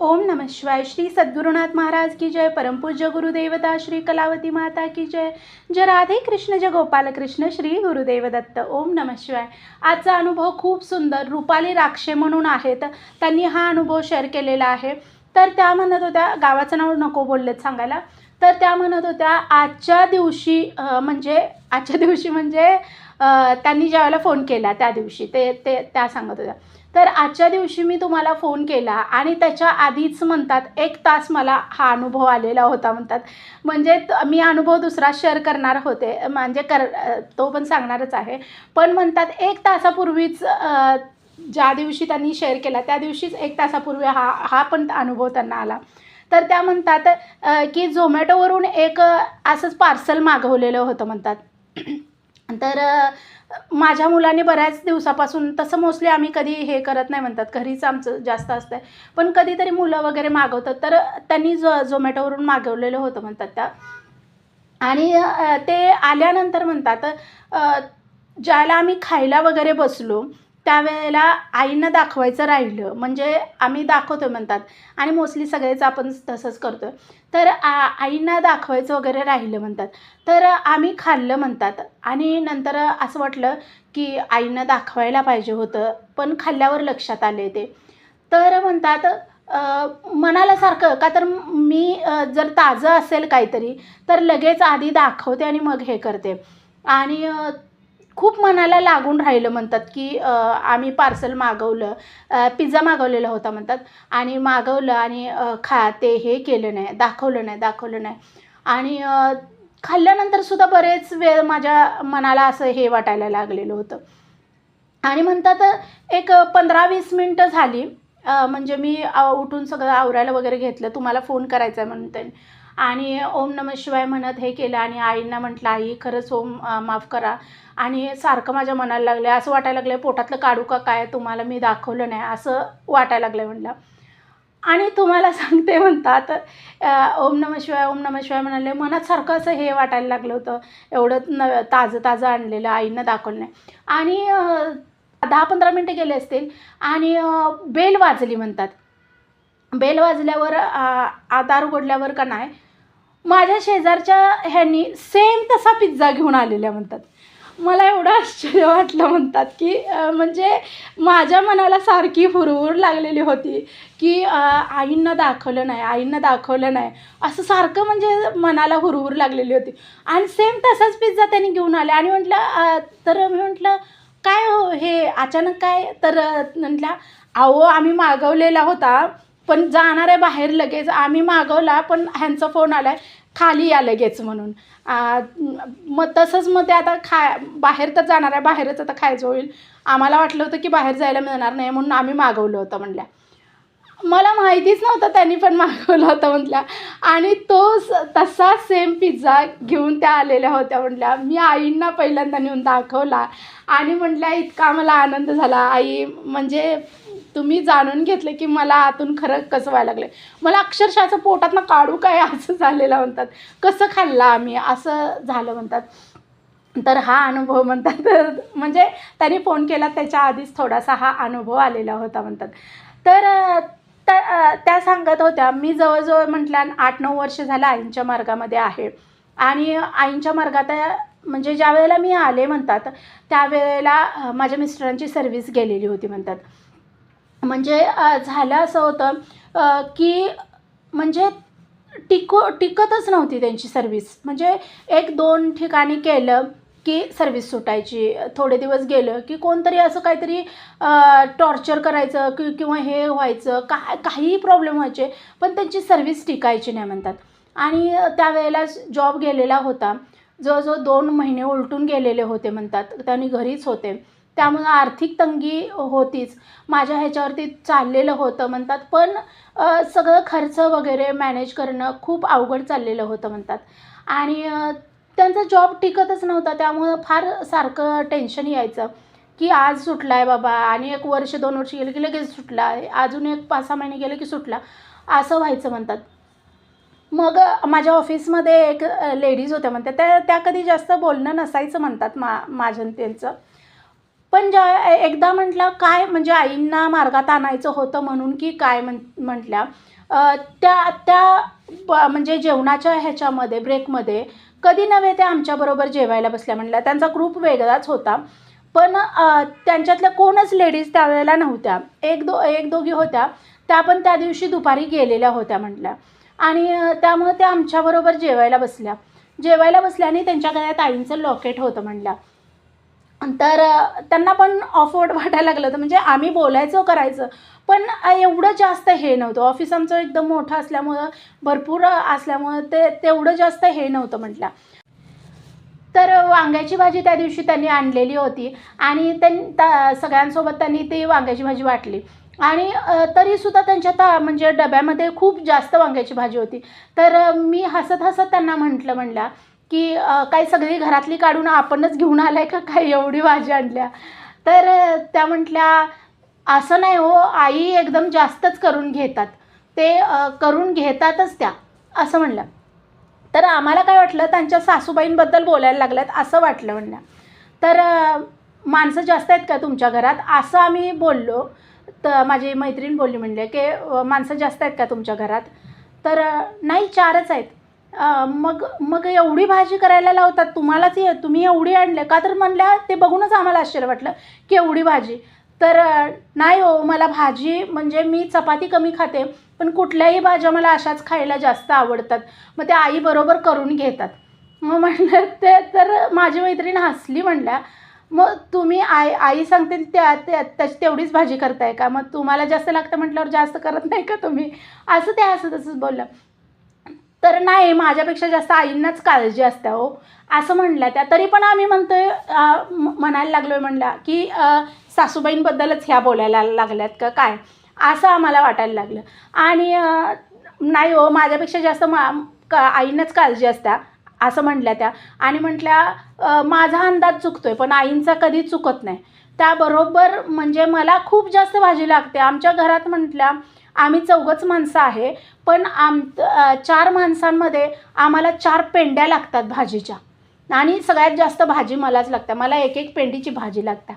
ओम नमः शिवाय श्री सद्गुरुनाथ महाराज की जय परमपूज्य गुरुदेवता श्री कलावती माता की जय जय राधे कृष्ण जय गोपाल कृष्ण श्री गुरुदेव दत्त ओम नमः शिवाय. आजचा अनुभव खूप सुंदर रुपाली राक्षे म्हणून आहेत. त्यांनी हा अनुभव शेअर केलेला आहे. तर त्या म्हणत होत्या गावाचं नाव नको बोललेत सांगायला. तर त्या म्हणत होत्या आजच्या दिवशी म्हणजे आजच्या दिवशी म्हणजे त्यांनी ज्यावेळेला फोन केला त्या दिवशी ते ते त्या सांगत होत्या. तर आजच्या दिवशी मी तुम्हाला फोन केला आणि त्याच्या आधीच म्हणतात एक तास मला हा अनुभव आलेला होता म्हणतात. म्हणजे त- मी अनुभव दुसरा शेअर करणार होते. म्हणजे कर तो पण सांगणारच आहे. पण म्हणतात एक तासापूर्वीच ज्या दिवशी त्यांनी शेअर केला त्या दिवशीच एक तासापूर्वी हा हा पण अनुभव त्यांना आला. तर त्या म्हणतात की झोमॅटोवरून एक असंच पार्सल मागवलेलं होतं म्हणतात. तर माझ्या मुलाने बऱ्याच दिवसापासून तसं मोस्टली आम्ही कधी हे करत नाही म्हणतात घरीच आमचं जास्त असतं आहे पण कधीतरी मुलं वगैरे मागवतात तर त्यांनी जो झोमॅटोवरून मागवलेलं होतं म्हणतात त्या. आणि ते आल्यानंतर म्हणतात ज्याला आम्ही खायला वगैरे बसलो त्यावेळेला आईनं दाखवायचं राहिलं. म्हणजे आम्ही दाखवतो म्हणतात. आणि मोस्टली सगळेच आपण तसंच करतो तर आ आईंना दाखवायचं वगैरे राहिलं म्हणतात. तर आम्ही खाल्लं म्हणतात. आणि नंतर असं वाटलं की आईनं दाखवायला पाहिजे होतं. पण खाल्ल्यावर लक्षात आले ते. तर म्हणतात मनाला सारखं का तर मी जर ताजं असेल काहीतरी तर लगेच आधी दाखवते आणि मग हे करते. आणि खूप मनाला लागून राहिलं म्हणतात की आम्ही पार्सल मागवलं पिझ्झा मागवलेला होता म्हणतात. आणि मागवलं आणि खा ते हे केलं नाही दाखवलं नाही दाखवलं नाही. आणि खाल्ल्यानंतरसुद्धा खाल्ल्यानंतर सुद्धा बरेच वेळ माझ्या मनाला असं हे वाटायला लागलेलं होतं. आणि म्हणतात एक पंधरा वीस मिनटं झाली. म्हणजे मी उठून सगळं आवरायला वगैरे घेतलं. तुम्हाला फोन करायचा आहे म्हणून. त्यांनी आणि ओम नम शिवाय म्हणत हे केलं आणि आईंना म्हटलं आई खरंच ओम माफ करा. आणि सारखं माझ्या मनाला लागलं असं वाटायला लागलं पोटातलं काढू का काय? तुम्हाला मी दाखवलं नाही. असं वाटायला लागलं म्हटलं आणि तुम्हाला सांगते म्हणतात ओम नम शिवाय ओम नम शिवाय म्हणाले मनात सारखं असं हे वाटायला लागलं होतं एवढं न ताजं ताजं आणलेलं आईनं दाखवलं नाही. आणि दहा पंधरा मिनटं गेले असतील आणि बेल वाजली म्हणतात. बेल वाजल्यावर आधार उघडल्यावर का नाही माझ्या शेजारच्या ह्यांनी सेम तसा पिझ्झा घेऊन आलेल्या म्हणतात. मला एवढं आश्चर्य वाटलं म्हणतात की म्हणजे माझ्या मनाला सारखी हुरहुर लागलेली होती की आईंना दाखवलं नाही आईंना दाखवलं नाही. असं सारखं म्हणजे मनाला हुरहुर लागलेली होती. आणि सेम तसाच पिझ्झा त्यांनी घेऊन आले. आणि म्हटलं तर मी म्हटलं काय हो हे? अचानक काय? तर म्हटल्या म्हटलं अहो आम्ही मागवलेला होता पण जाणार आहे बाहेर लगेच. आम्ही मागवला पण ह्यांचा फोन आला आहे खाली या लगेच म्हणून. मग तसंच मग ते आता खा बाहेर तर जाणार आहे बाहेरच आता खायचं होईल. आम्हाला वाटलं होतं की बाहेर जायला मिळणार नाही म्हणून आम्ही मागवलं होतं म्हणल्या. मला माहितीच नव्हतं त्यांनी पण मागवलं होतं म्हटल्या आणि तो स- तसा सेम पिझ्झा घेऊन त्या आलेल्या होत्या म्हटल्या मी आईंना पहिल्यांदा नेऊन दाखवला. आणि म्हटल्या इतका मला आनंद झाला. आई म्हणजे तुम्ही जाणून घेतलं की मला आतून खरं कसं व्हायला लागलं मला अक्षरशः असं पोटातनं काढू काय असं झालेलं म्हणतात. कसं खाल्लं आम्ही? असं झालं म्हणतात. तर हा अनुभव म्हणतात. म्हणजे त्यांनी फोन केला त्याच्या आधीच थोडासा हा अनुभव आलेला होता म्हणतात. तर त्या त्या सांगत होत्या मी जवळजवळ म्हटलं आठ नऊ वर्ष झालं आईंच्या मार्गामध्ये आहे. आणि आईंच्या मार्गात म्हणजे ज्या वेळेला मी आले म्हणतात त्यावेळेला माझ्या मिस्टरांची सर्व्हिस गेलेली होती म्हणतात. म्हणजे झालं असं होतं की म्हणजे टिकू टिकतच नव्हती त्यांची सर्व्हिस म्हणजे एक दोन ठिकाणी केलं की सर्व्हिस सुटायची. थोडे दिवस गेलं की कोणतरी असं काहीतरी टॉर्चर करायचं कि किंवा हे व्हायचं. का काहीही प्रॉब्लेम व्हायचे पण त्यांची सर्व्हिस टिकायची नाही म्हणतात. आणि त्यावेळेला जॉब गेलेला होता. जवळजवळ दोन महिने उलटून गेलेले होते म्हणतात. त्यांनी घरीच होते. त्यामुळं आर्थिक तंगी होतीच. माझ्या ह्याच्यावरती चाललेलं होतं म्हणतात. पण सगळं खर्च वगैरे मॅनेज करणं खूप अवघड चाललेलं होतं म्हणतात. आणि त्यांचा जॉब टिकतच नव्हता. त्यामुळं फार सारखं टेन्शन यायचं की आज सुटला आहे बाबा. आणि एक वर्ष दोन वर्ष गेलं की लगेच सुटला. अजून एक पाच सहा महिने गेले की सुटला. असं व्हायचं म्हणतात. मग माझ्या ऑफिसमध्ये एक लेडीज होत्या म्हणतात. त्या त्या कधी जास्त बोलणं नसायचं म्हणतात मा माझ्या त्यांचं. पण ज्या एकदा म्हटलं काय म्हणजे आईंना मार्गात आणायचं होतं म्हणून की काय म्हण म्हटल्या त्या त्या म्हणजे जेवणाच्या ह्याच्यामध्ये ब्रेकमध्ये कधी नव्हे त्या आमच्याबरोबर जेवायला बसल्या म्हटल्या. त्यांचा ग्रुप वेगळाच होता. पण त्यांच्यातल्या कोणच लेडीज त्यावेळेला नव्हत्या. एक दो एक दोघी होत्या. त्या पण त्या दिवशी दुपारी गेलेल्या होत्या म्हटल्या. आणि त्यामुळं त्यामुळे त्या आमच्याबरोबर जेवायला बसल्या. जेवायला बसल्याने त्यांच्या गळ्यात आईंचं लॉकेट होतं म्हटल्या. तर त्यांना पण ऑफवर्ड वाटायला लागलं होतं. म्हणजे आम्ही बोलायचं करायचं. पण एवढं जास्त हे नव्हतं. ऑफिस आमचं एकदम मोठं असल्यामुळं भरपूर असल्यामुळं ते तेवढं जास्त हे नव्हतं म्हटलं. तर वांग्याची भाजी त्या दिवशी त्यांनी आणलेली होती. आणि त्यां सगळ्यांसोबत त्यांनी ती वांग्याची भाजी वाटली. आणि तरीसुद्धा त्यांच्या ता म्हणजे डब्यामध्ये खूप जास्त वांग्याची भाजी होती. तर मी हसत हसत त्यांना म्हटलं म्हणल्या की काय सगळी घरातली काढून आपणच घेऊन आलाय का काय एवढी भाजी आणल्या? तर त्या म्हटल्या असं नाही हो आई एकदम जास्तच करून घेतात. ते करून घेतातच त्या. असं म्हणलं तर आम्हाला काय वाटलं त्यांच्या सासूबाईंबद्दल बोलायला लागल्यात असं वाटलं म्हणल्या. तर माणसं जास्त आहेत का तुमच्या घरात? असं आम्ही बोललो. तर माझी मैत्रीण बोलली म्हणले की माणसं जास्त आहेत का तुमच्या घरात? तर नाही चारच आहेत. मग मग एवढी भाजी करायला लावतात तुम्हालाच ये तुम्ही एवढी आणले. का तर म्हणल्या ते बघूनच आम्हाला आश्चर्य वाटलं की एवढी भाजी. तर नाही हो मला भाजी म्हणजे मी चपाती कमी खाते पण कुठल्याही भाज्या मला अशाच खायला जास्त आवडतात. मग त्या आईबरोबर करून घेतात. मग म्हणलं ते तर माझी मैत्रीण हसली म्हणल्या. मग तुम्ही आई आई सांगते त्या त्या त्याची तेवढीच भाजी करताय का? मग तुम्हाला जास्त लागतं म्हटल्यावर जास्त करत नाही का तुम्ही? असं ते असं तसंच बोललं तर नाही माझ्यापेक्षा जास्त आईंनाच काळजी असते हो. असं म्हणल्या त्या. तरी पण आम्ही म्हणतोय म्हणायला लागलो आहे म्हणला की सासूबाईंबद्दलच ह्या बोलायला लागल्यात का काय? असं आम्हाला वाटायला लागलं. आणि नाही हो माझ्यापेक्षा जास्त मा का आईंनाच काळजी असत्या. असं म्हटल्या त्या. आणि म्हटल्या माझा अंदाज चुकतो आहे पण आईंचा कधी चुकत नाही. त्याबरोबर म्हणजे मला खूप जास्त भाजी लागते. आमच्या घरात म्हटल्या आम्ही चौघंच माणसं आहे पण आम चार माणसांमध्ये आम्हाला चार पेंड्या लागतात भाजीच्या. आणि सगळ्यात जास्त भाजी मलाच लागते मला एक एक पेंडीची भाजी लागते.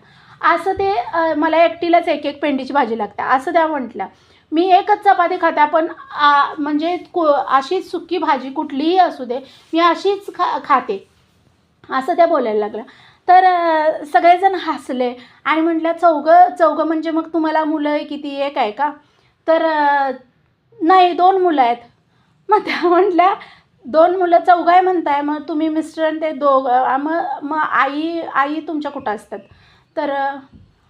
असं ते मला एकटीलाच एक एक पेंडीची भाजी लागते. असं त्या म्हटलं मी एकच चपाती खाते पण आ, म्हणजे को अशीच सुकी भाजी कुठलीही असू दे मी अशीच खा खाते. असं त्या बोलायला लागल्या. तर सगळेजण हसले आणि म्हटलं चौघं चौघं म्हणजे मग तुम्हाला मुलं किती? एक आहे का? तर नाही दोन मुलं आहेत. मग त्या म्हटल्या दोन मुलं चौघं आहे म्हणताय मग तुम्ही मिस्टर आणि ते दोघं मग मग आई आई तुमच्या कुठं असतात? तर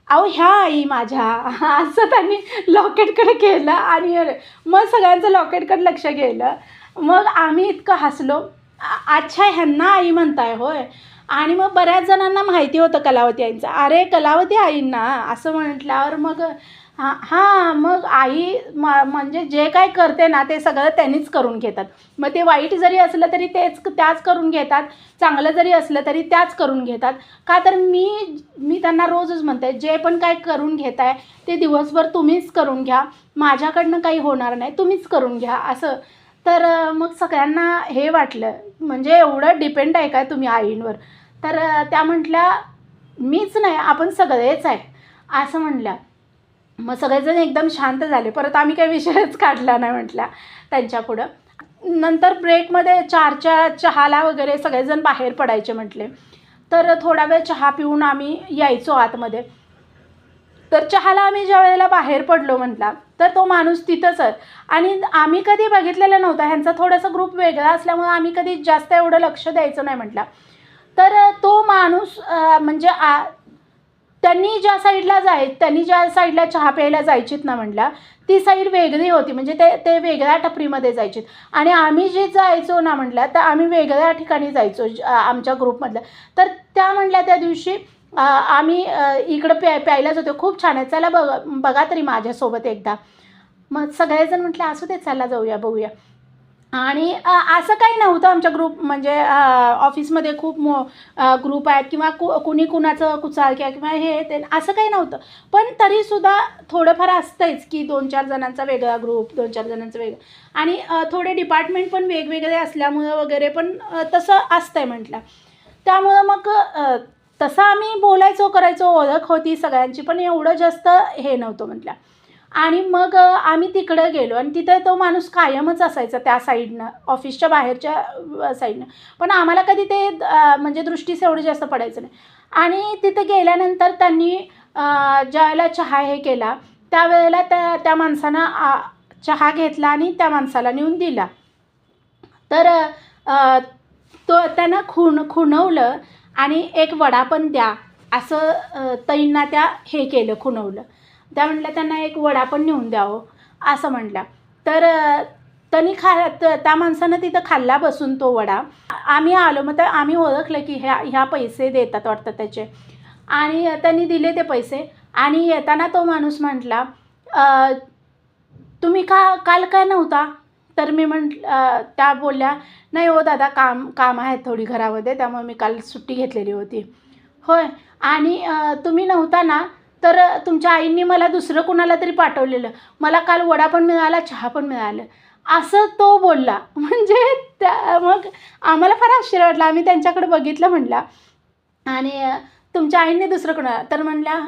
अहो ह्या आई माझ्या. असं त्यांनी लॉकेटकडे केलं आणि अरे, मग सगळ्यांचं लॉकेटकडे लक्ष गेलं. मग आम्ही इतकं हसलो. अच्छा ह्यांना आई म्हणताय होय? आणि मग बऱ्याच जणांना माहिती होतं कलावती आईंचं. अरे कलावती आईंना असं म्हटल्यावर मग हां हां मग आई म म्हणजे जे काय करते ना ते सगळं त्यांनीच करून घेतात. मग ते वाईट जरी असलं तरी तेच त्याच करून घेतात. चांगलं जरी असलं तरी त्याच करून घेतात. का तर मी मी त्यांना रोजच म्हणते जे पण काय करून घेताय ते दिवसभर तुम्हीच करून घ्या. माझ्याकडनं काही होणार नाही तुम्हीच करून घ्या असं. तर मग सगळ्यांना हे वाटलं. म्हणजे एवढं डिपेंड आहे काय तुम्ही आईंवर? तर त्या म्हटल्या मीच नाही आपण सगळेच आहे. असं म्हटलं मग सगळेजण एकदम शांत झाले. परत आम्ही काही विषयच काढला नाही म्हटला त्यांच्यापुढं नंतर ब्रेकमध्ये चारच्या चहाला वगैरे सगळेजण बाहेर पडायचे म्हटले. तर थोडा वेळ चहा पिऊन आम्ही यायचो आतमध्ये. तर चहाला आम्ही ज्या वेळेला बाहेर पडलो म्हटला तर तो माणूस तिथंच आहे. आणि आम्ही कधी बघितलेला नव्हता. ह्यांचा थोडासा ग्रुप वेगळा असल्यामुळे आम्ही कधी जास्त एवढं लक्ष द्यायचं नाही म्हटलं. तर तो माणूस म्हणजे आ त्यांनी ज्या साईडला जाय त्यांनी ज्या साईडला चहा प्यायला जायचीत ना म्हणला ती साईड वेगळी होती. म्हणजे ते ते वेगळ्या टपरीमध्ये जायचीत. आणि आम्ही जे जायचो ना म्हटलं तर आम्ही वेगळ्या ठिकाणी जायचो आमच्या ग्रुपमधल्या तर त्या म्हटल्या त्या दिवशी आम्ही इकडं प्या प्यायलाच होतो. खूप छान आहे. चला बघा बघा तरी माझ्यासोबत एकदा. मग सगळेजण म्हटलं असू दे चला जाऊया बघूया. आणि असं काही नव्हतं आमच्या ग्रुप म्हणजे ऑफिसमध्ये खूप मो ग्रुप आहेत किंवा कु कुणी कुणाचं कुचाल किंवा किंवा हे ते असं काही नव्हतं. पण तरीसुद्धा थोडंफार असतंच की दोन चार जणांचा वेगळा ग्रुप दोन चार जणांचा वेगळा. आणि थोडे डिपार्टमेंट पण वेगवेगळे असल्यामुळं वगैरे पण तसं असतं आहे म्हटलं. त्यामुळं मग तसं आम्ही बोलायचो करायचो ओळख होती सगळ्यांची पण एवढं जास्त हे नव्हतं म्हटलं. आणि मग आम्ही तिकडं गेलो आणि तिथे तो माणूस कायमच असायचा त्या साईडनं ऑफिसच्या बाहेरच्या साईडनं. पण आम्हाला कधी ते म्हणजे दृष्टीस एवढं जास्त पडायचं नाही. आणि तिथे गेल्यानंतर त्यांनी ज्यावेळेला चहा हे केला त्यावेळेला त्या त्या माणसानं चहा घेतला आणि त्या माणसाला नेऊन दिला. तर तो त्यानं खून खुणवलं आणि एक वडा पण द्या असं तईंना त्या हे केलं खुणवलं. त्या म्हटल्या त्यांना एक वडा पण नेऊन द्यावं. असं म्हटलं. तर त्यांनी खा त्या माणसानं तिथं खाल्ला बसून तो वडा. आम्ही आलो मग तर आम्ही ओळखलं की ह्या ह्या पैसे देतात वाटतं त्याचे. आणि त्यांनी दिले ते पैसे. आणि येताना तो माणूस म्हटला तुम्ही का काल काय नव्हता? तर मी म्हटलं त्या बोलल्या नाही हो दादा काम काम आहे थोडी घरामध्ये त्यामुळे मी काल सुट्टी घेतलेली होती. होय. आणि तुम्ही नव्हता ना? तर तुमच्या आईंनी मला दुसरं कुणाला तरी पाठवलेलं. मला काल वडा पण मिळाला चहा पण मिळालं. असं तो बोलला. म्हणजे त्या मग आम्हाला फार आश्चर्य वाटलं. आम्ही त्यांच्याकडे बघितलं म्हटलं आणि तुमच्या आईने दुसरं कोणा तर म्हणल्या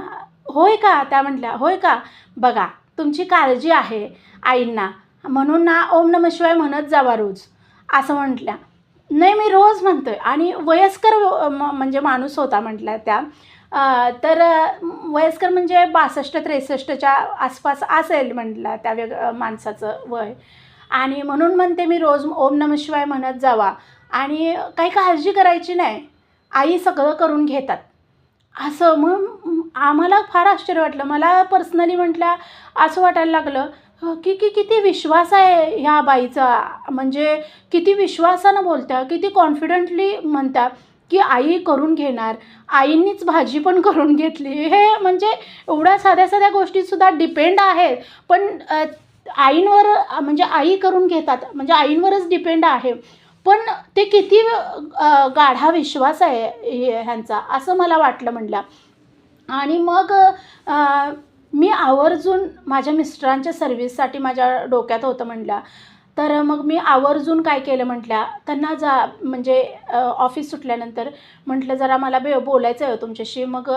होय का? त्या म्हटल्या होय का? बघा तुमची काळजी आहे आईंना. म्हणून ना ओम नम शिवाय म्हणत जावा रोज. असं म्हटल्या. नाही मी रोज म्हणतोय. आणि वयस्कर म- म्हणजे माणूस होता म्हटल्या त्या. तर वयस्कर म्हणजे बासष्ट त्रेसष्टच्या आसपास असेल म्हटलं त्या वेग माणसाचं वय. आणि म्हणून म्हणते मी रोज ओम नम शिवाय म्हणत जावा. आणि काही काळजी करायची नाही. आई सगळं करून घेतात. असं मग आम्हाला फार आश्चर्य वाटलं. मला पर्सनली म्हटलं असं वाटायला लागलं की की किती विश्वास आहे ह्या बाईचा. म्हणजे किती विश्वासानं बोलत्या किती कॉन्फिडंटली म्हणतात की आई करून घेणार. आईंनीच भाजी पण करून घेतली. हे म्हणजे एवढ्या साध्या साध्या गोष्टीसुद्धा डिपेंड आहेत. पण आईंवर म्हणजे आई करून घेतात म्हणजे आईंवरच डिपेंड आहे. पण ते किती गाढा विश्वास आहे हे ह्यांचा असं मला वाटलं म्हणल्या आणि मग मी आवर्जून माझ्या मिस्टरांच्या सर्व्हिससाठी माझ्या डोक्यात होतं म्हणल्या तर मग मी आवर्जून काय केलं म्हटल्या त्यांना जा म्हणजे ऑफिस सुटल्यानंतर म्हटलं जरा मला बे बोलायचं आहे हो तुमच्याशी. मग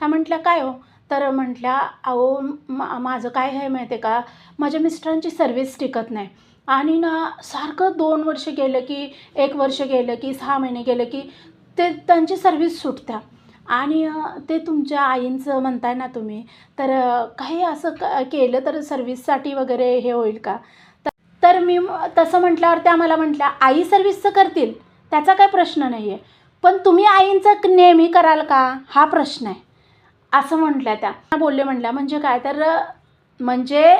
त्या म्हटल्या काय हो? तर म्हटल्या अहो मा माझं काय आहे माहिती आहे का? माझ्या मिस्टरांची सर्व्हिस टिकत नाही. आणि ना सारखं दोन वर्ष गेलं की एक वर्ष गेलं की सहा महिने गेलं की ते त्यांची सर्व्हिस सुटत्या. आणि ते तुमच्या आईंचं म्हणताय ना तुम्ही तर काही असं क केलं तर सर्व्हिससाठी वगैरे हे होईल का? तर मी तसं म्हटल्यावर त्या मला म्हटल्या आई सर्व्हिसचं करतील त्याचा काही प्रश्न नाही आहे पण तुम्ही आईंचं नेहमी कराल का? हा प्रश्न आहे. असं म्हटल्या त्या. बोलले म्हटल्या म्हणजे काय? तर म्हणजे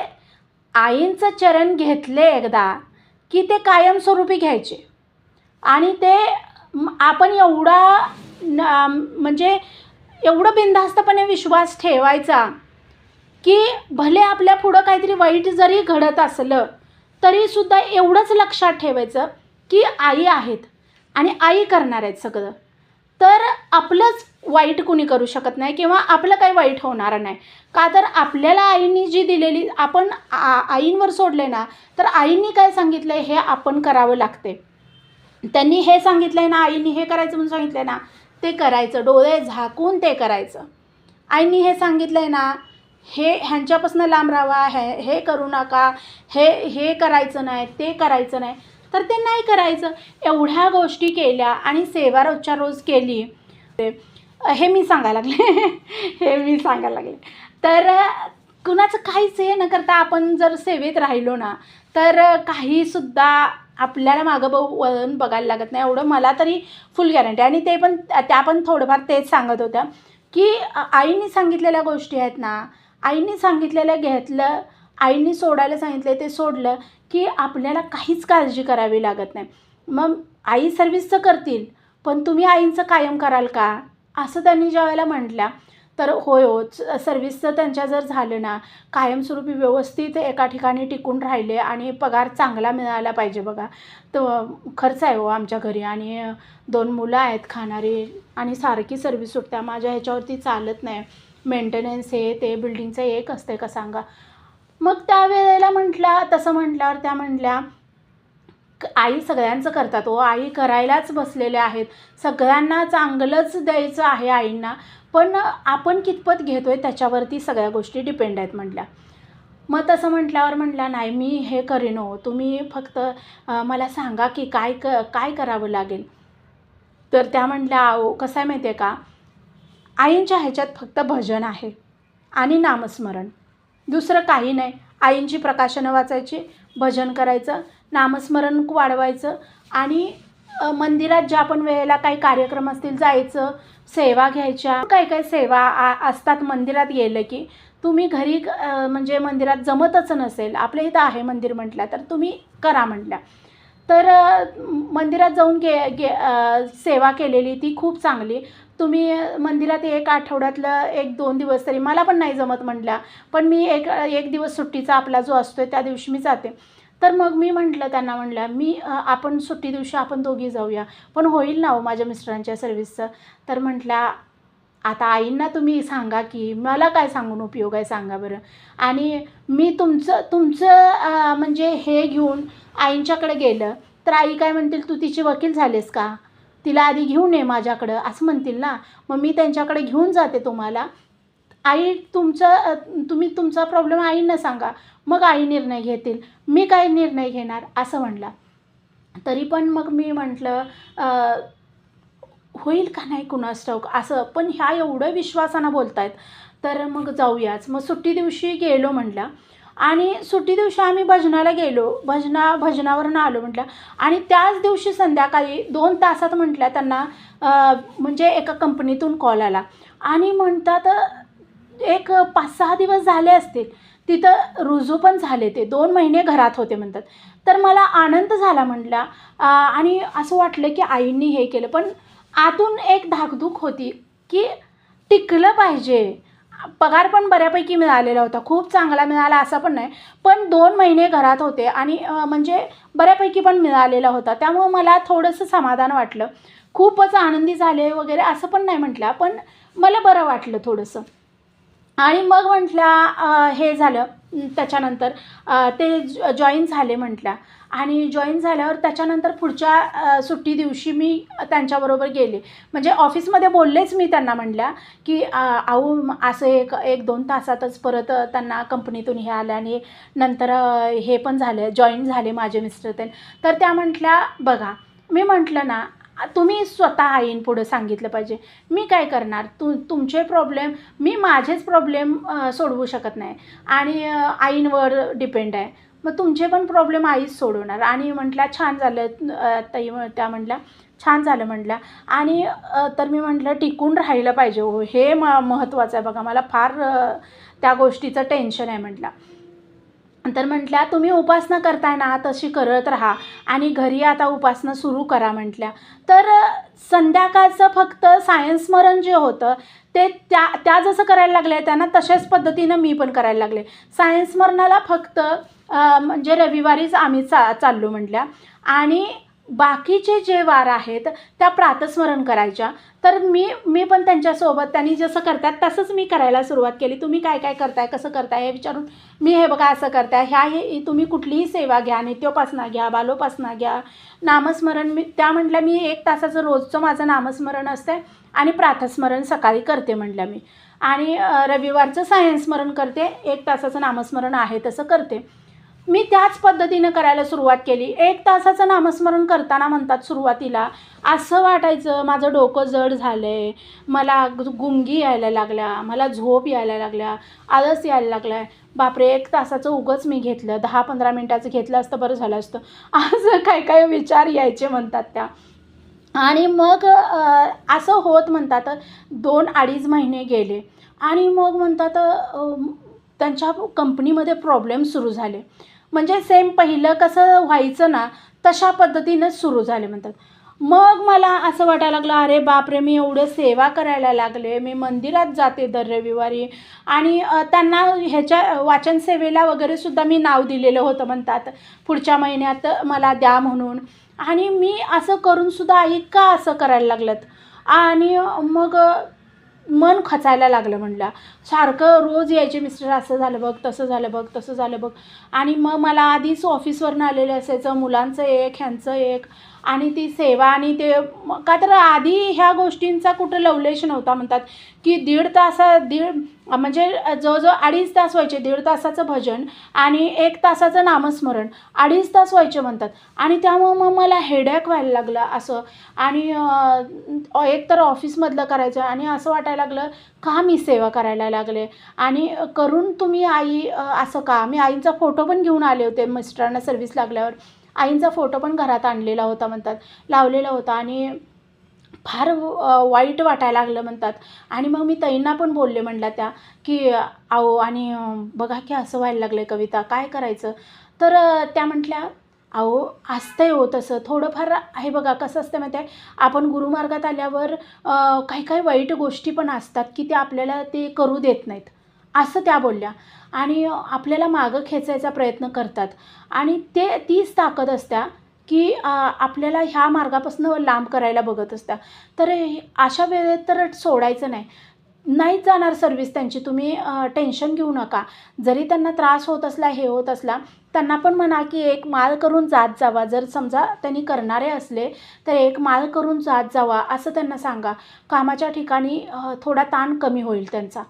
आईंचं चरण घेतले एकदा की ते कायमस्वरूपी घ्यायचे. आणि ते आपण एवढा न- म्हणजे एवढं बिनधास्तपणे विश्वास ठेवायचा की भले आपल्या पुढं काहीतरी वाईट जरी घडत असलं तरीसुद्धा एवढंच लक्षात ठेवायचं की आई आहेत आणि आई करणार आहेत सगळं. तर आपलंच वाईट कुणी करू शकत नाही किंवा आपलं काही वाईट होणार नाही. का तर आपल्याला आईंनी जी दिलेली आपण आ आईंवर सोडले ना तर आईंनी काय सांगितलं आहे हे आपण करावं लागते. त्यांनी हे सांगितलं आहे ना आईंनी हे करायचं म्हणून सांगितलं आहे ना ते करायचं. डोळे झाकून ते करायचं. आईंनी हे सांगितलं आहे ना हे ह्यांच्यापासून लांब राहावा हे हे करू नका हे हे करायचं नाही ते करायचं नाही. तर ते नाही करायचं. एवढ्या गोष्टी केल्या आणि सेवा रोजच्या रोज केली. हे मी सांगायला लागले. हे मी सांगायला लागले. तर कुणाचं काहीच हे न करता आपण जर सेवेत राहिलो ना तर काहीसुद्धा आपल्याला मागं बघ वळून बघायला लागत नाही. एवढं मला तरी फुल गॅरंटी आणि ते पण त्या पण थोडंफार तेच सांगत होत्या की आईने सांगितलेल्या गोष्टी आहेत ना आईने सांगितलेलं घेतलं आईने सोडायला सांगितलं ते सोडलं की आपल्याला काहीच काळजी करावी लागत नाही. मग आई सर्व्हिसचं करतील पण तुम्ही आईंचं कायम कराल का? असं त्यांनी ज्या वेळेला म्हटल्या तर होय हो सर्व्हिसचं त्यांच्या जर झालं ना कायमस्वरूपी व्यवस्थित एका ठिकाणी टिकून राहिले आणि पगार चांगला मिळाला पाहिजे बघा. तर खर्च आहे हो आमच्या घरी आणि दोन मुलं आहेत खाणारी आणि सारखी सर्व्हिस सुटत्या माझ्या ह्याच्यावरती चालत नाही. मेंटेनन्स हे ते बिल्डिंगचं एक असते का सांगा? मग त्यावेळेला म्हटल्या तसं म्हटल्यावर त्या म्हटल्या क- आई सगळ्यांचं करतात ओ आई करायलाच बसलेल्या आहेत. सगळ्यांना चांगलंच द्यायचं आहे आईंना पण आपण कितपत घेतो आहे त्याच्यावरती सगळ्या गोष्टी डिपेंड आहेत म्हटल्या. मग तसं म्हटल्यावर म्हटलं नाही मी हे करीन हो. तुम्ही फक्त मला सांगा की काय क काय करावं लागेल? तर त्या म्हटल्या अहो कसं आहे माहिती आहे का? आईंच्या ह्याच्यात फक्त भजन आहे आणि नामस्मरण. दुसरं काही नाही. आईंची प्रकाशनं वाचायची भजन करायचं नामस्मरण वाढवायचं आणि मंदिरात ज्या पण वेळेला काही कार्यक्रम असतील जायचं सेवा घ्यायच्या काही काही सेवा आ असतात मंदिरात गेलं की तुम्ही घरी म्हणजे मंदिरात जमतच नसेल. आपल्या इथं आहे मंदिर म्हटलं तर तुम्ही करा म्हटल्या तर मंदिरात जाऊन गे गे सेवा केलेली ती खूप चांगली. तुम्ही मंदिरात एक आठवड्यातलं एक दोन दिवस तरी मला पण नाही जमत म्हटल्या पण मी एक एक दिवस सुट्टीचा आपला जो असतो त्या दिवशी मी जाते. तर मग मी म्हटलं त्यांना म्हटलं मी आपण सुट्टी दिवशी आपण दोघी जाऊया. पण होईल ना हो माझ्या मिस्टरांच्या सर्व्हिसचं तर म्हटल्या आता आईंना तुम्ही सांगा की मला काय सांगून उपयोग आहे सांगा बरं. आणि मी तुमचं तुमचं म्हणजे हे घेऊन आईंच्याकडे गेलं. तर आई काय म्हणतील तू तिची वकील झालेस का? तिला आधी घेऊन ये माझ्याकडं असं म्हणतील ना. मग मी त्यांच्याकडे घेऊन जाते तुम्हाला. आई तुमचं तुम्ही तुमचा प्रॉब्लेम आईंना सांगा. मग आई निर्णय घेतील. मी काय निर्णय घेणार? असं म्हणला. तरी पण मग मी म्हटलं होईल का नाही कुणास ठाऊक? असं. पण ह्या एवढं विश्वासानं बोलतायत. तर मग जाऊयाच. मग सुट्टी दिवशी गेलो म्हटलं आणि सुट्टी दिवशी आम्ही भजनाला गेलो. भजना भजनावरून आलो म्हटलं. आणि त्याच दिवशी संध्याकाळी दोन तासात म्हटल्या त्यांना म्हणजे एका कंपनीतून कॉल आला. आणि म्हणतात एक पाच सहा दिवस झाले असतील. तिथं रुजू पण झाले ते. दोन महिने घरात होते म्हणतात. तर मला आनंद झाला म्हटला. आणि असं वाटलं की आईंनी हे केलं. पण आतून एक धाकधूक होती की टिकलं पाहिजे. पगार पण बऱ्यापैकी मिळालेला होता. खूप चांगला मिळाला असा पण नाही. पण दोन महिने घरात होते आणि म्हणजे बऱ्यापैकी पण मिळालेला होता. त्यामुळं मला थोडंसं समाधान वाटलं. खूपच आनंदी झाले वगैरे असं पण नाही म्हटलं. पण मला बरं वाटलं थोडंसं. आणि मग म्हटल्या हे झालं. त्याच्यानंतर ते जॉईन झाले म्हटल्या आणि जॉईन झाल्यावर त्याच्यानंतर पुढच्या सुट्टी दिवशी मी त्यांच्याबरोबर गेले. म्हणजे ऑफिसमध्ये बोललेच मी त्यांना म्हटल्या की अ, अहो असं एक एक दोन तासातच परत त्यांना कंपनीतून हे आलं आणि नंतर हे पण झालं जॉईन झाले माझे मिस्टर ते तर त्या म्हटल्या बघा मी म्हटलं ना तुम्ही स्वतः आईन पुढं सांगितलं पाहिजे. मी काय करणार? तु तुमचे प्रॉब्लेम मी माझेच प्रॉब्लेम सोडवू शकत नाही. आणि आईंवर डिपेंड आहे. मग तुमचे पण प्रॉब्लेम आईच सोडवणार. आणि म्हटल्या छान झालं. ताई त्या म्हटल्या छान झालं म्हटल्या. आणि तर मी म्हटलं टिकून राहिलं पाहिजे हो. हे म महत्त्वाचं आहे बघा. मला फार त्या गोष्टीचं टेन्शन आहे म्हटलं. तर म्हटल्या तुम्ही उपासना करताय ना तशी करत राहा. आणि घरी आता उपासना सुरू करा म्हटल्या. तर संध्याकाळचं फक्त सायन्स स्मरण जे होतं ते त्या त्या जसं करायला लागल्या त्यांना तशाच पद्धतीनं मी पण करायला लागले. सायन्स मरणाला फक्त म्हणजे रविवारीच आम्ही चा चाललो म्हटल्या. आणि बाकीचे जे वार आहेत त्या प्रातस्मरण करायच्या. तर मी मी पण त्यांच्यासोबत त्यांनी जसं करतात तसंच मी करायला सुरुवात केली. तुम्ही काय काय करताय कसं करताय हे विचारून मी हे बघा असं करताय ह्या हे तुम्ही कुठलीही सेवा घ्या नित्योपासना घ्या बालोपासना घ्या नामस्मरण मी त्या म्हटल्या मी एक तासाचं रोजचं माझं नामस्मरण असतं आणि प्रातस्मरण सकाळी करते म्हटल्या मी. आणि रविवारचं सायंस्मरण करते एक तासाचं नामस्मरण आहे तसं करते. मी त्याच पद्धतीनं करायला सुरुवात केली. एक तासाचं नामस्मरण करताना म्हणतात सुरुवातीला असं वाटायचं माझं डोकं जड झालं आहे मला गुंगी यायला लागल्या मला झोप यायला लागल्या आळस यायला लागला आहे बापरे एक तासाचं उगंच मी घेतलं दहा पंधरा मिनटाचं घेतलं असतं बरं झालं असतं. असं काय काय विचार यायचे म्हणतात त्या. आणि मग असं होत म्हणतात दोन अडीच महिने गेले. आणि मग म्हणतात त्यांच्या कंपनीमध्ये प्रॉब्लेम सुरू झाले. म्हणजे सेम पहिलं कसं व्हायचं ना तशा पद्धतीनंच सुरू झाले म्हणतात. मग मला असं वाटायला लागलं अरे बापरे मी एवढं सेवा करायला लागले मी मंदिरात जाते दर रविवारी. आणि त्यांना ह्याच्या वाचन सेवेला वगैरे सुद्धा मी नाव दिलेलं होतं म्हणतात. पुढच्या महिन्यात मला द्या म्हणून. आणि मी असं करूनसुद्धा आई का असं करायला लागलं आणि मग मन खचायला लागलं म्हणलं. सारखं रोज यायचे मिस्टर असं झालं बघ तसं झालं बघ तसं झालं बघ. आणि मग मला आधीच ऑफिसवरनं आलेलं असायचं मुलांचं एक ह्यांचं एक. आणि ती सेवा आणि ते का तर आधी ह्या गोष्टींचा कुठं लवलेश नव्हता. म्हणतात की दीड तासा दीड म्हणजे जवळजवळ अडीच तास व्हायचे. दीड तासाचं भजन आणि एक तासाचं नामस्मरण. अडीच तास व्हायचे म्हणतात. आणि त्यामुळं मग मला हेडॅक व्हायला लागलं असं. आणि एक तर ऑफिसमधलं करायचं आणि असं वाटायला लागलं का मी सेवा करायला लागले? आणि करून तुम्ही आई असं का? मी आईंचा फोटो पण घेऊन आले होते मिस्टरांना सर्व्हिस लागल्यावर. आईंचा फोटो पण घरात आणलेला होता म्हणतात लावलेला होता आणि फार वाईट वाटायला लागलं म्हणतात. आणि मग मी ताईंना पण बोलले म्हणला त्या की अहो आणि बघा की असं व्हायला लागलं आहे कविता काय करायचं? तर त्या म्हटल्या अहो असतंय हो तसं. थोडंफार आहे बघा कसं असतं माहिती आहे? आपण गुरुमार्गात आल्यावर काही काही वाईट गोष्टी पण असतात की ते आपल्याला ते करू देत नाहीत. असं त्या बोलल्या. आणि आपल्याला मागं खेचायचा प्रयत्न करतात. आणि ते तीच ताकद असत्या की आपल्याला ह्या मार्गापासून लांब करायला बघत असत्या. तर अशा वेळेत तर सोडायचं नाही. नाहीच जाणार सर्विस त्यांची. तुम्ही टेन्शन घेऊ नका. जरी त्यांना त्रास होत असला हे होत असला त्यांना पण म्हणा की एक माल करून जात जावा. जर समजा त्यांनी करणारे असले तर एक माल करून जात जावा असं त्यांना सांगा. कामाच्या ठिकाणी थोडा ताण कमी होईल त्यांचा.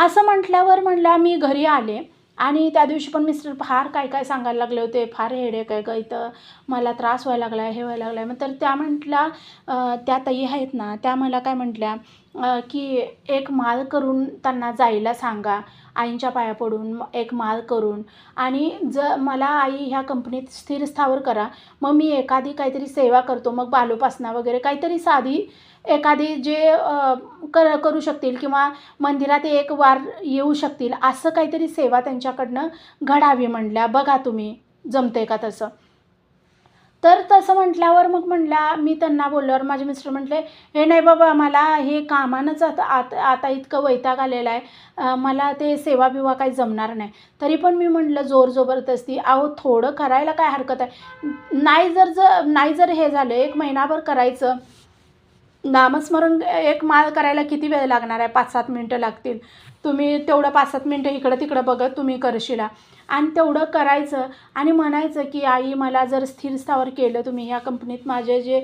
असं म्हटल्यावर म्हणलं मी घरी आले आणि त्या दिवशी पण मिस्टर फार काय काय सांगायला लागले होते फार हेडेक आहे का इथं मला त्रास व्हायला लागला आहे हे व्हायला लागला. आहे मग तर त्या म्हटल्या त्या ताई आहेत ना त्या मला काय म्हटल्या की एक माल करून त्यांना जायला सांगा आईंच्या पाया पडून एक माल करून आणि ज मला आई ह्या कंपनीत स्थिर स्थावर करा मग मी एखादी काहीतरी सेवा करतो मग बालोपासना वगैरे काहीतरी साधी एखादी जे कर करू शकतील किंवा मंदिरात एक वार येऊ शकतील असं काहीतरी सेवा त्यांच्याकडनं घडावी म्हणल्या. बघा तुम्ही जमते का तसं? तर तसं म्हटल्यावर मग म्हटला मी त्यांना बोलल्यावर माझे मिस्टर म्हटले हे नाही बाबा मला हे कामानंच आता आत आता इतकं वैताग आलेला आहे. मला ते सेवा बिवा काही जमणार नाही. तरी पण मी म्हटलं जोर जबरदस्ती अहो थोडं करायला काय हरकत आहे? नाही जर जर नाही जर हे झालं एक महिनाभर करायचं नामस्मरण एक माळ करायला किती वेळ लागणार आहे? पाच सात मिनटं लागतील. तुम्ही तेवढं पाच सात मिनटं इकडं तिकडं बघत तुम्ही करशिला. आणि तेवढं करायचं आणि म्हणायचं की आई मला जर स्थिर स्थावर केलं तुम्ही ह्या कंपनीत माझे जे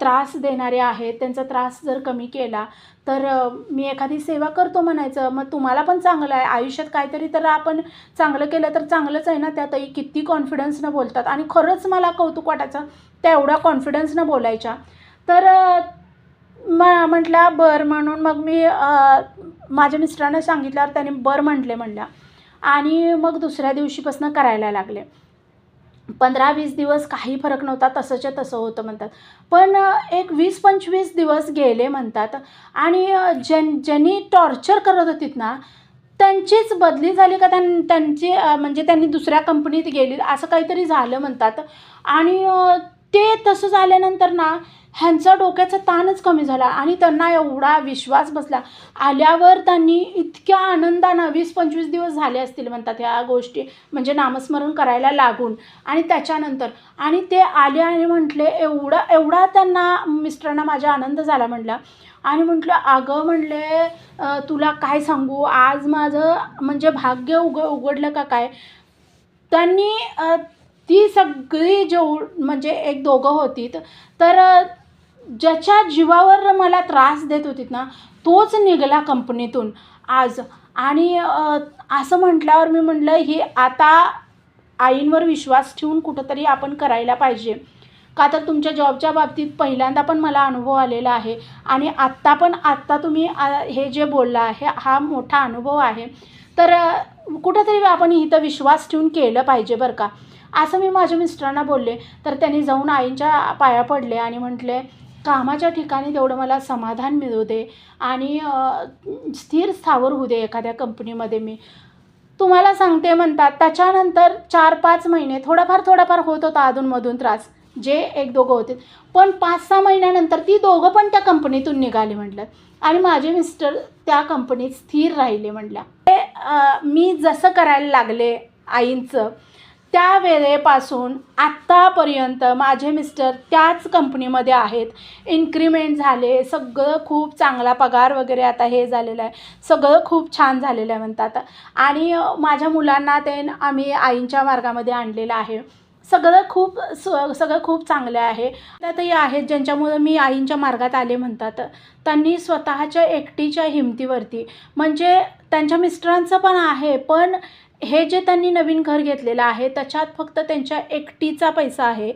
त्रास देणारे आहेत त्यांचा त्रास जर कमी केला तर मी एखादी सेवा करतो म्हणायचं. मग तुम्हाला पण चांगलं आहे. आयुष्यात काहीतरी तर आपण चांगलं केलं तर चांगलंच आहे ना त्यातही किती कॉन्फिडन्सनं बोलतात. आणि खरंच मला कौतुक वाटायचं त्या एवढ्या कॉन्फिडन्सनं बोलायच्या. तर म म्हटला बरं म्हणून मग मी माझ्या मिस्टरांना सांगितल्यावर त्याने बरं म्हटले म्हणल्या. आणि मग दुसऱ्या दिवशीपासून करायला लागले. पंधरा वीस दिवस काही फरक नव्हता तसंच्या तसं होतं म्हणतात. पण एक वीस पंचवीस दिवस गेले म्हणतात आणि ज्यां ज्यांनी टॉर्चर करत होतीत ना त्यांचीच बदली झाली का? त्यां त्यांची म्हणजे त्यांनी दुसऱ्या कंपनीत गेली असं काहीतरी झालं म्हणतात. आणि ते तसं झाल्यानंतर ना ह्यांचा डोक्याचा ताणच कमी झाला आणि त्यांना एवढा विश्वास बसला. आल्यावर त्यांनी इतक्या आनंदानं वीस पंचवीस दिवस झाले असतील म्हणतात ह्या गोष्टी म्हणजे नामस्मरण करायला लागून. आणि त्याच्यानंतर आणि ते आले आणि म्हटले एवढा एवढा त्यांना मिस्टरांना माझा आनंद झाला म्हटला. आणि म्हटलं अगं म्हणले तुला काय सांगू? आज माझं म्हणजे भाग्य उघ उघडलं का काय? त्यांनी ती सगळी जेव म्हणजे एक दोघं होतीत. तर ज्याच्या जीवावर मला त्रास देत होतीत ना तोच निघाला कंपनीतून. आज आणि असं म्हटल्यावर मी म्हटलं ही आता आईंवर विश्वास ठेवून कुठंतरी आपण करायला पाहिजे. का तर तुमच्या जॉबच्या बाबतीत पहिल्यांदा पण मला अनुभव आलेला आहे आणि आत्ता पण आत्ता तुम्ही हे जे बोलला आहे हा मोठा अनुभव आहे. तर कुठंतरी आपण इथं विश्वास ठेवून केलं पाहिजे बरं का. असं मी माझ्या मिस्टरांना बोलले. तर त्यांनी जाऊन आईंच्या पाया पडले आणि म्हटले कामाच्या ठिकाणी तेवढं मला समाधान मिळू दे आणि स्थिर स्थावर होऊ दे एखाद्या कंपनीमध्ये मी. तुम्हाला सांगते म्हणतात त्याच्यानंतर चार पाच महिने थोडाफार थोडाफार होत होता अधूनमधून त्रास जे एक दोघं होते. पण पाच सहा महिन्यानंतर ती दोघं पण त्या कंपनीतून निघाली म्हटलं. आणि माझे मिस्टर त्या कंपनीत स्थिर राहिले म्हटल्या. ते मी जसं करायला लागले आईंचं त्या वेळेपासून आत्तापर्यंत माझे मिस्टर त्याच कंपनीमध्ये आहेत. इन्क्रीमेंट झाले सगळं खूप चांगला पगार वगैरे आता हे झालेलं आहे. सगळं खूप छान झालेलं आहे म्हणतात. आणि माझ्या मुलांना ते आम्ही आईंच्या मार्गामध्ये आणलेलं आहे. सगळं खूप स सगळं खूप चांगलं आहे. त्यातही आहेत ज्यांच्यामुळं मी आईंच्या मार्गात आले म्हणतात. त्यांनी स्वतःच्या एकटीच्या हिमतीवरती म्हणजे त्यांच्या मिस्टरांचं पण आहे पण हे जे त्यांनी नवीन घर घेतलेलं आहे त्याच्यात फक्त त्यांच्या एकटीचा पैसा आहे.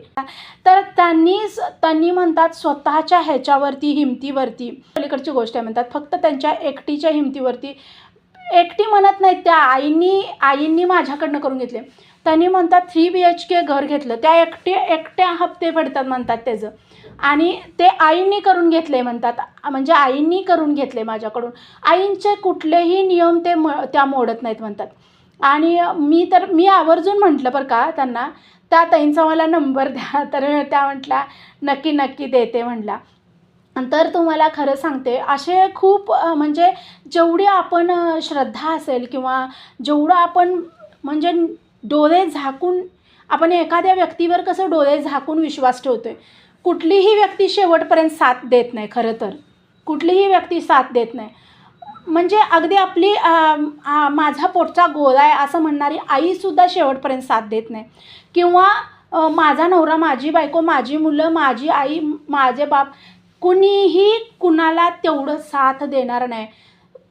तर त्यांनी त्यांनी म्हणतात स्वतःच्या ह्याच्यावरती हिमतीवरती पलीकडची गोष्ट आहे म्हणतात फक्त त्यांच्या एकटीच्या हिमतीवरती. एकटी म्हणत नाहीत त्या आईनी आईंनी माझ्याकडनं करून घेतले. त्यांनी म्हणतात थ्री बी एच के घर घेतलं. त्या एकटे एकट्या हप्ते पडतात म्हणतात त्याचं. आणि ते आईंनी करून घेतले म्हणतात. म्हणजे आईंनी करून घेतले माझ्याकडून. आईंचे कुठलेही नियम ते म त्या मोडत नाहीत म्हणतात. आणि मी तर मी आवर्जून म्हटलं बरं का त्यांना त्या ताईंचा मला नंबर द्या. तर त्या म्हटल्या नक्की नक्की देते म्हटल्या. तर तुम्हाला खरं सांगते असे खूप म्हणजे जेवढी आपण श्रद्धा असेल किंवा जेवढं आपण म्हणजे डोळे झाकून आपण एखाद्या व्यक्तीवर कसं डोळे झाकून विश्वास ठेवतो आहे कुठलीही व्यक्ती शेवटपर्यंत साथ देत नाही खरं तर. कुठलीही व्यक्ती साथ देत नाही. म्हणजे अगदी आपली माझा पोटचा गोळा आहे असं म्हणणारी आईसुद्धा शेवटपर्यंत साथ देत नाही. किंवा माझा नवरा माझी बायको माझी मुलं माझी आई माझे बाप कुणीही कुणाला तेवढं साथ देणार नाही.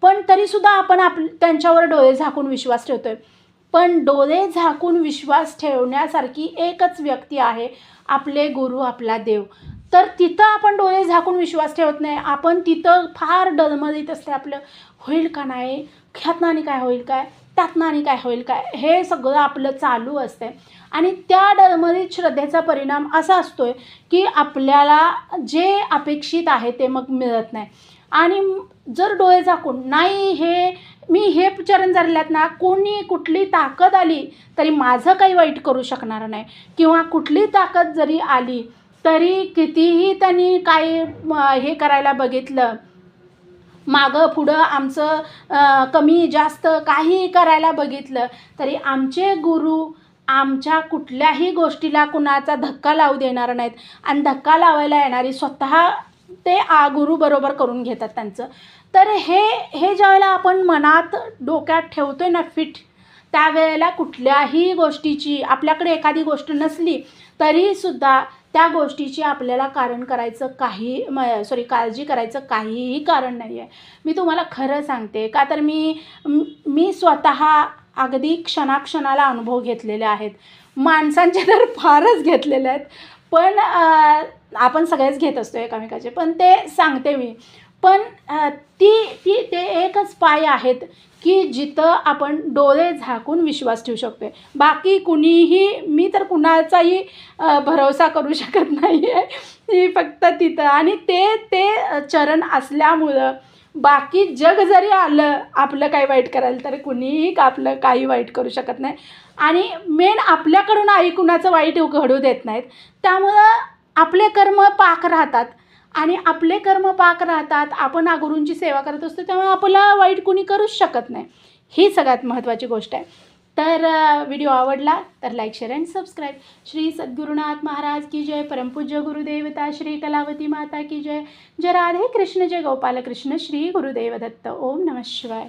पण तरीसुद्धा आपण आप त्यांच्यावर डोळे झाकून विश्वास ठेवतो आहे पण डोळे झाकून विश्वास ठेवण्यासारखी एकच व्यक्ती आहे आपले गुरु आपला देव. तर तिथं आपण डोळे झाकून विश्वास ठेवत नाही. आपण तिथं फार डलमलीत असते आपलं होईल का नाही? ह्यातनं आणि काय होईल काय? त्यातनं आणि काय होईल काय? हे सगळं आपलं चालू असते आणि त्या डळमळीत श्रद्धेचा परिणाम असा असतोय की आपल्याला जे अपेक्षित आहे ते मग मिळत नाही. आणि जर डोळे झाकून नाही हे मी हे चरण धरल्यात ना कोणी कुठली ताकद आली तरी माझं काही वाईट करू शकणार नाही. किंवा कुठली ताकद जरी आली तरी कितीही त्यांनी काही हे करायला बघितलं मागं पुढं आमचं कमी जास्त काही करायला बघितलं तरी आमचे गुरु आमच्या कुठल्याही गोष्टीला कुणाचा धक्का लावू देणार नाहीत. आणि धक्का लावायला येणारी स्वतः ते आ गुरु बरोबर करून घेतात त्यांचं. तर हे हे ज्यावेळेला आपण मनात डोक्यात ठेवतोय ना फिट त्यावेळेला कुठल्याही गोष्टीची आपल्याकडे एखादी गोष्ट नसली तरीसुद्धा त्या गोष्टीची आपल्याला कारण करायचं काही म सॉरी काळजी करायचं काहीही कारण नाही आहे मी तुम्हाला खरं सांगते का तर मी मी स्वतः अगदी क्षणाक्षणाला अनुभव घेतलेले आहेत. माणसांचे तर फारच घेतलेले आहेत. पण आपण सगळेच घेत असतो एकामेकाचे. पण ते सांगते मी पण ती ती ते एकच पाय आहेत की जिथं आपण डोळे झाकून विश्वास ठेवू शकतो बाकी कुणीही मी तर कुणाचाही भरोसा करू शकत नाही आहे फक्त तिथं. आणि ते ते चरण असल्यामुळं बाकी जग जरी आलं आपलं काही वाईट करायला तर कुणीही का आपलं काही वाईट करू शकत नाही. आणि मेन आपल्याकडून आई कुणाचं वाईट घडू देत नाहीत. त्यामुळं आपले कर्म पाक राहतात. आणि आपले कर्म पाक राहतात आपण गुरूंची सेवा करत असतो त्यामुळे आपला वाईट कुणी करूच शकत नाही. ही सगळ्यात महत्त्वाची गोष्ट आहे. तर व्हिडिओ आवडला तर like share and subscribe. Shri Sadgurunath Maharaj की जय. परमपूज्य गुरुदेवता श्री कलावती माता की जय. जय राधे कृष्ण जय गोपाल कृष्ण श्री गुरुदेव दत्त ओम नमः शिवाय.